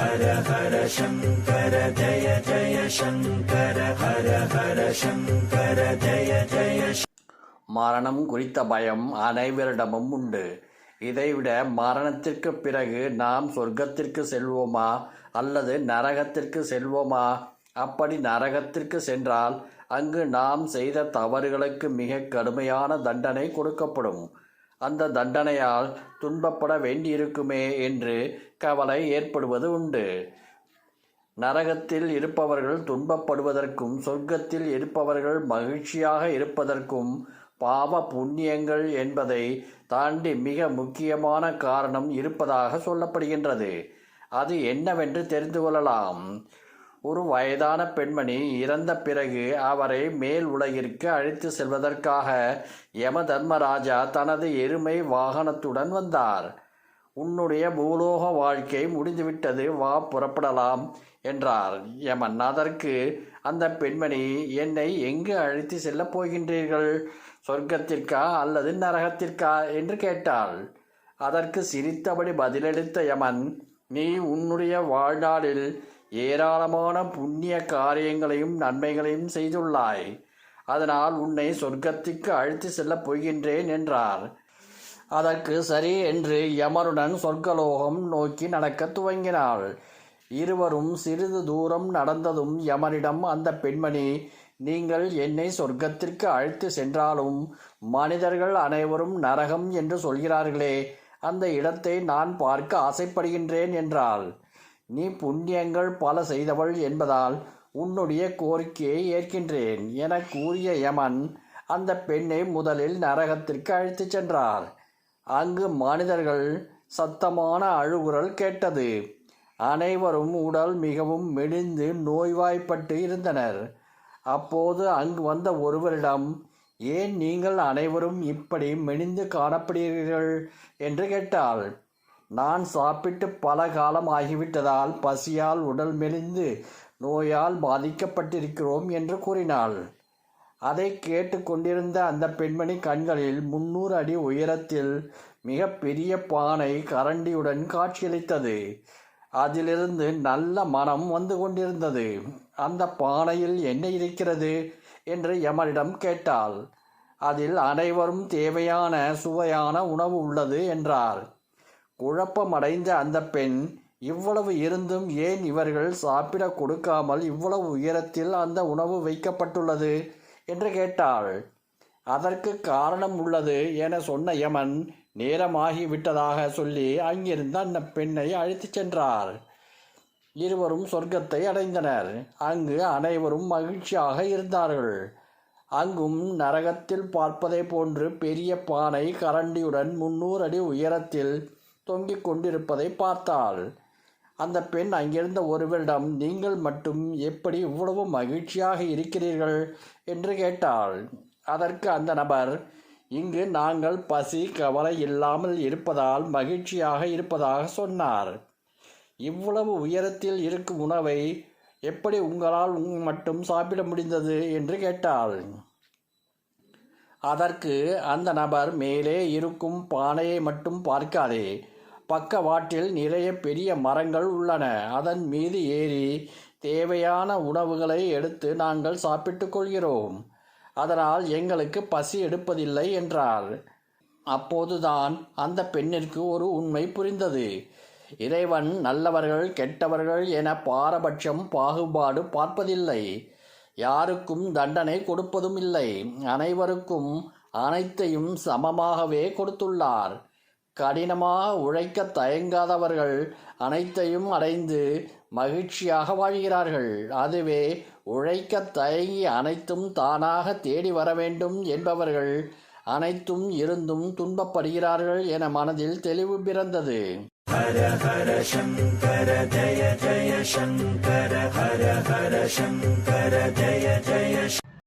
ஹர ஹர சங்கர ஜய ஜய சங்கர ஹர ஹர சங்கர ஜய ஜய மரணம் குறித்த பயம் அனைவரிடமும் உண்டு. இதைவிட மரணத்திற்கு பிறகு நாம் சொர்க்கத்திற்கு செல்வோமா? அல்லது நரகத்திற்கு செல்வோமா? அப்படி நரகத்திற்கு சென்றால் அங்கு நாம் செய்த தவறுகளுக்கு மிக கடுமையான தண்டனை கொடுக்கப்படும். அந்த தண்டனையால் துன்பப்பட வேண்டியிருக்குமே என்று கவலை ஏற்படுவது உண்டு. நரகத்தில் இருப்பவர்கள் துன்பப்படுவதற்கும் சொர்க்கத்தில் இருப்பவர்கள் மகிழ்ச்சியாக இருப்பதற்கும் பாவ புண்ணியங்கள் என்பதை தாண்டி மிக முக்கியமான காரணம் இருப்பதாக சொல்லப்படுகின்றது. அது என்னவென்று தெரிந்து கொள்ளலாம். ஒரு வயதான பெண்மணி இறந்த பிறகு அவரை மேல் உலகிற்கு அழைத்து செல்வதற்காக யம தர்மராஜா தனது எருமை வாகனத்துடன் வந்தார். உன்னுடைய பூலோக வாழ்க்கை முடிந்துவிட்டது வா புறப்படலாம் என்றார். யமன் அதற்கு அந்த பெண்மணி என்னை எங்கு அழைத்து செல்லப் போகின்றீர்கள்? சொர்க்கத்திற்கா அல்லது நரகத்திற்கா? என்று கேட்டாள். அதற்கு சிரித்தபடி பதிலளித்த யமன் நீ உன்னுடைய வாழ்நாளில் ஏராளமான புண்ணிய காரியங்களையும் நன்மைகளையும் செய்துள்ளாய். அதனால் உன்னை சொர்க்கத்திற்கு அழைத்து செல்லப் போகின்றேன் என்றார். அதற்கு சரி என்று யமருடன் சொர்க்கலோகம் நோக்கி நடக்கத் துவங்கினாள். இருவரும் சிறிது தூரம் நடந்ததும் யமனிடம் அந்த பெண்மணி நீங்கள் என்னை சொர்க்கத்திற்கு அழைத்து சென்றாலும் மனிதர்கள் அனைவரும் நரகம் என்று சொல்கிறார்களே அந்த இடத்தை நான் பார்க்க ஆசைப்படுகின்றேன் என்றாள். நீ புண்ணியங்கள் பல செய்தவள் என்பதால் உன்னுடைய கோரிக்கையை ஏற்கின்றேன் என கூறிய யமன் அந்த பெண்ணை முதலில் நரகத்திற்கு அழைத்துச் சென்றார். அங்கு மனிதர்கள் சத்தமான அழுகுரல் கேட்டது. அனைவரும் உடல் மிகவும் மெலிந்து நோய்வாய்ப்பட்டு இருந்தனர். அப்போது அங்கு வந்த ஒருவரிடம் ஏன் நீங்கள் அனைவரும் இப்படி மெலிந்து காணப்படுகிறீர்கள்? என்று கேட்டாள். நான் சாப்பிட்டு பல காலம் ஆகிவிட்டதால் பசியால் உடல் மெலிந்து நோயால் பாதிக்கப்பட்டிருக்கிறோம் என்று கூறினாள். அதை கேட்டு கொண்டிருந்த அந்த பெண்மணி கண்களில் முன்னூறு அடி உயரத்தில் மிக பெரிய பானை கரண்டியுடன் காட்சியளித்தது. அதிலிருந்து நல்ல மனம் வந்து கொண்டிருந்தது. அந்த பானையில் என்ன இருக்கிறது என்று எமரிடம் கேட்டாள். அதில் அனைவரும் தேவையான சுவையான உணவு உள்ளது என்றார் குழப்பமடைந்த அந்த பெண் இவ்வளவு இருந்தும் ஏன் இவர்கள் சாப்பிட கொடுக்காமல் இவ்வளவு உயரத்தில் அந்த உணவு வைக்கப்பட்டுள்ளது? என்று கேட்டாள். அதற்கு காரணம் உள்ளது என சொன்ன யமன் நேரமாகிவிட்டதாக சொல்லி அங்கிருந்து அந்த பெண்ணை அழைத்துச் சென்றார். இருவரும் சொர்க்கத்தை அடைந்தனர். அங்கு அனைவரும் மகிழ்ச்சியாக இருந்தார்கள். அங்கும் நரகத்தில் பார்ப்பதை போன்று பெரிய பானை கரண்டியுடன் முன்னூறு அடி உயரத்தில் தொங்கிக் கொண்டிருப்பதை பார்த்தாள். அந்த பெண் அங்கிருந்த ஒருவரிடம் நீங்கள் மட்டும் எப்படி இவ்வளவு மகிழ்ச்சியாக இருக்கிறீர்கள்? என்று கேட்டாள். அதற்கு அந்த நபர் இங்கு நாங்கள் பசி கவலை இல்லாமல் இருப்பதால் மகிழ்ச்சியாக இருப்பதாக சொன்னார். இவ்வளவு உயரத்தில் இருக்கும் உணவை எப்படி உங்களால் மட்டும் சாப்பிட முடிந்தது? என்று கேட்டாள். அதற்கு அந்த நபர் மேலே இருக்கும் பானையை மட்டும் பார்க்காதே. பக்கவாட்டில் நிறைய பெரிய மரங்கள் உள்ளன. அதன் மீது ஏறி தேவையான உணவுகளை எடுத்து நாங்கள் சாப்பிட்டு கொள்கிறோம். அதனால் எங்களுக்கு பசி எடுப்பதில்லை என்றார். அப்போதுதான் அந்த பெண்ணிற்கு ஒரு உண்மை புரிந்தது. இறைவன் நல்லவர்கள் கெட்டவர்கள் என பாரபட்சம் பாகுபாடு பார்ப்பதில்லை. யாருக்கும் தண்டனை கொடுப்பதும் இல்லை அனைவருக்கும் அனைத்தையும் சமமாகவே கொடுத்துள்ளார். கடினமாக உழைக்க தயங்காதவர்கள் அனைத்தையும் அடைந்து மகிழ்ச்சியாக வாழ்கிறார்கள். அதுவே உழைக்க தயங்கி அனைத்தும் தானாக தேடி வர வேண்டும் என்பவர்கள் அனைத்தும் இருந்தும் துன்பப்படுகிறார்கள் என மனதில் தெளிவு பிறந்தது. ஹர ஹர சங்கர ஜய ஜய சங்கர ஹர ஹர சங்கர ஜய ஜய